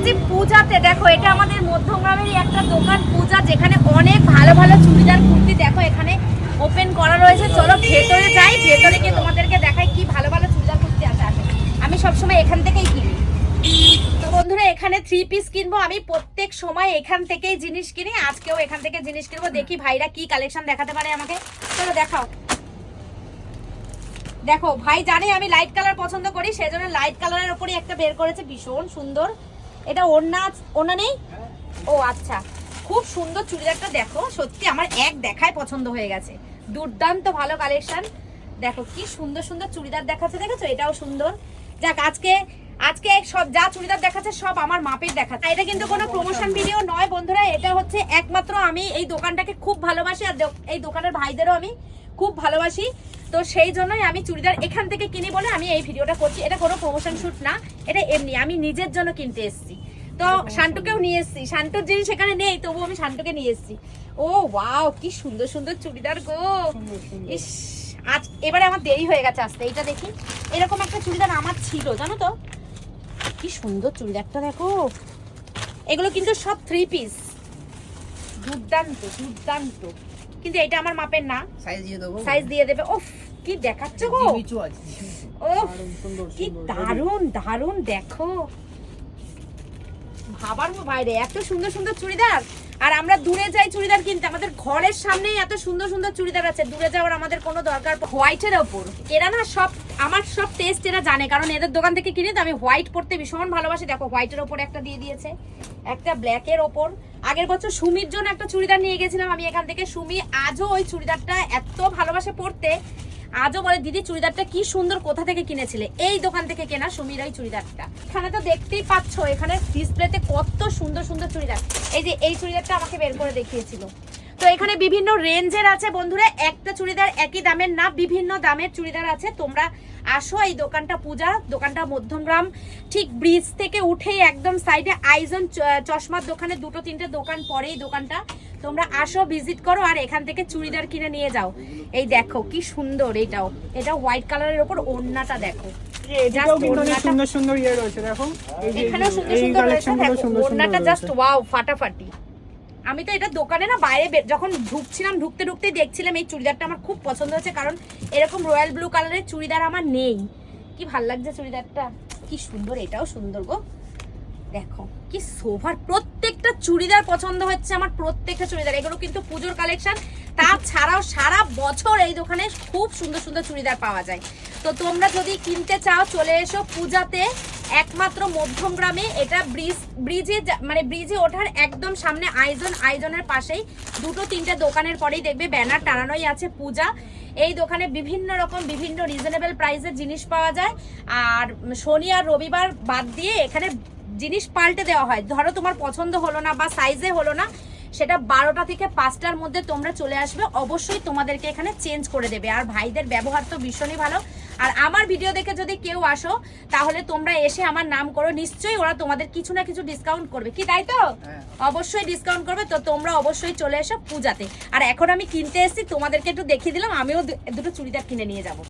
এসেছি পূজাতে, দেখো, এটা আমাদের মধ্যমগ্রামেরই একটা দোকান পূজা, যেখানে অনেক ভালো ভালো চুড়িদার, কুর্তি, দেখো, এখানে ওপেন করা রয়েছে। চলো, ভেতরে যাই, ভেতরে গিয়ে তোমাদেরকে দেখাই কি ভালো ভালো চুড়িদার, কুর্তি আছে আসে আমি সবসময় এখান থেকেই কিনি। তো বন্ধুরা, এখানে থ্রি পিস কিনবো। আমি প্রত্যেক সময় এখান থেকেই জিনিস কিনি। আজকেও এখান থেকে জিনিস কিনবো। দেখি ভাইরা কি কালেকশন দেখাতে পারে আমাকে। চলো, দেখাও। দেখো, ভাই জানে আমি লাইট কালার পছন্দ করি, সেজন্য লাইট কালারের উপরই একটা বের করেছে। ভীষণ সুন্দর। এটা ওড়না ওড়না নেই? ও আচ্ছা। খুব সুন্দর চুড়িদারটা দেখো। সত্যি আমার এক দেখায় পছন্দ হয়ে গেছে। দুর্দান্ত ভালো কালেকশন দেখো, কি সুন্দর সুন্দর চুড়িদার দেখাচ্ছে, দেখেছ? এটাও সুন্দর। যাক, আজকে আজকে সব যা চুড়িদার দেখাচ্ছে, সব আমার মাপের দেখাচ্ছে। এটা কিন্তু কোনো প্রমোশন ভিডিও নয়, বন্ধুরা। এটা হচ্ছে একমাত্র আমি এই দোকানটাকে খুব ভালোবাসি। আর এই দোকানের ভাইদেরও আমি খুব ভালোবাসি। তো সেই জন্যই আমি চুড়িদার এখান থেকে কিনি বলে আমি এই ভিডিওটা করছি। এটা কোনো প্রমোশন শ্যুট না এটা এমনি আমি নিজের জন্য কিনতে এসেছি। তো শান্তুকেও নিয়ে এসেছি। শান্তুর জিনিস এখানে নেই তবু আমি শান্টুকে নিয়ে এসেছি। ও ওয়াও কি সুন্দর সুন্দর চুড়িদার গো। ইস আজ এবারে আমার দেরি হয়ে গেছে আসতে এইটা দেখি। এরকম একটা চুড়িদার আমার ছিল জানো তো? কি সুন্দর চুড়িদারটা দেখো। এগুলো কিন্তু সব থ্রি পিস দুর্দান্ত দুর্দান্ত। কিন্তু এটা আমার মাপের না। সাইজ দিয়ে দেবো। সাইজ দিয়ে দেবে। ওফ কি দেখাচ্ছ গো। ওফ কি দারুণ দারুণ দেখো। ভাবার মো বাইরে এত সুন্দর সুন্দর চুড়িদার। আর আমরা দূরে যাই ঘরের সামনেই এত সুন্দর সুন্দর চুড়িদার আছে, দূরে যাওয়ার আমাদের কোনো দরকার হোয়াইটের ওপর। এরা না সব আমার সব টেস্ট এরা জানে, কারণ এদের দোকান থেকে কিনে তো আমি হোয়াইট পরতে ভীষণ ভালোবাসি। দেখো, হোয়াইটের ওপর একটা দিয়ে দিয়েছে, একটা ব্ল্যাকের ওপর। আগের বছর সুমির জন্য একটা চুড়িদার নিয়ে গেছিলাম আমি এখান থেকে। সুমি আজও ওই চুড়িদারটা এত ভালোবাসে পরতে। আজও বলে, দিদি, চুড়িদারটা কি সুন্দর, কোথা থেকে কিনেছিলে? এই দোকান থেকে কেনা সুমির ওই চুড়িদারটা। এখানে তো দেখতেই পাচ্ছ, এখানে ডিসপ্লেতে কত সুন্দর সুন্দর চুড়িদার। এই যে, এই চুড়িদারটা আমাকে বের করে দেখিয়েছিল। তো এখানে বিভিন্ন রেঞ্জের আছে। বন্ধুরা একটা চুড়িদার একই দামের না বিভিন্ন দামের চুড়িদার আছে। তোমরা আসো এই দোকানটা পূজা দোকানটা মধ্যমগ্রাম। ঠিক ব্রিজ থেকে উঠেই একদম সাইডে আইজন চশমার দোকানে দুটো তিনটে দোকান পরেই দোকানটা। তোমরা আসো ভিজিট করো আর এখান থেকে চুড়িদার কিনে নিয়ে যাও। এই দেখো কি সুন্দর এটাও। এটা হোয়াইট কালারের ওপর ওড়নাটা দেখো। ওড়নাটা- সুন্দর সুন্দর ইয়ে রয়েছে এখানেও সুন্দর সুন্দর দেখো ওড়নাটা জাস্ট ওয়াও ফাটাফাটি। আমি তো এটা দোকানে না বাইরে যখন ঢুকছিলাম, ঢুকতে ঢুকতে দেখছিলাম এই চুড়িদারটা আমার খুব পছন্দ হয়েছে, কারণ এরকম রয়্যাল ব্লু কালারের চুড়িদার আমার নেই। কি ভালো লাগছে চুড়িদারটা? কি সুন্দর, এটাও সুন্দর গো। দেখো, কি সোভার প্রত্যেকটা চুড়িদার পছন্দ হচ্ছে আমার, প্রত্যেকটা চুড়িদার। এগুলো কিন্তু পুজোর কালেকশন। তাছাড়াও সারা বছর এই দোকানে খুব সুন্দর সুন্দর চুড়িদার পাওয়া যায়। তো তোমরা যদি কিনতে চাও, চলে এসো পূজাতে। একমাত্র মধ্যম গ্রামে এটা ব্রিজ ব্রিজে মানে ব্রিজে ওঠার একদম সামনে আইজন আইজনের পাশেই দুটো তিনটে দোকানের পরেই দেখবে ব্যানার টানানোই আছে পূজা। এই দোকানে বিভিন্ন রকম বিভিন্ন রিজনেবল প্রাইসের জিনিস পাওয়া যায়। আর শনি আর রবিবার বাদ দিয়ে এখানে জিনিস পাল্টে দেওয়া হয়। ধরো তোমার পছন্দ হলো না বা সাইজে হলো না, সেটা বারোটা থেকে পাঁচটার মধ্যে তোমরা চলে আসবে। অবশ্যই তোমাদেরকে এখানে চেঞ্জ করে দেবে। আর ভাইদের ব্যবহার তো ভীষণই ভালো। আর আমার ভিডিও দেখে যদি কেউ আসো তাহলে তোমরা এসে আমার নাম করো। নিশ্চয়ই ওরা তোমাদের কিছু না কিছু ডিসকাউন্ট করবে। কি তাই তো? হ্যাঁ। অবশ্যই ডিসকাউন্ট করবে। তো তোমরা অবশ্যই চলে এসো পূজাতে। আর এখন আমি কিনতে এসেছি তোমাদেরকে একটু দেখিয়ে দিলাম আমিও দুটো চুড়িদার কিনে নিয়ে যাব।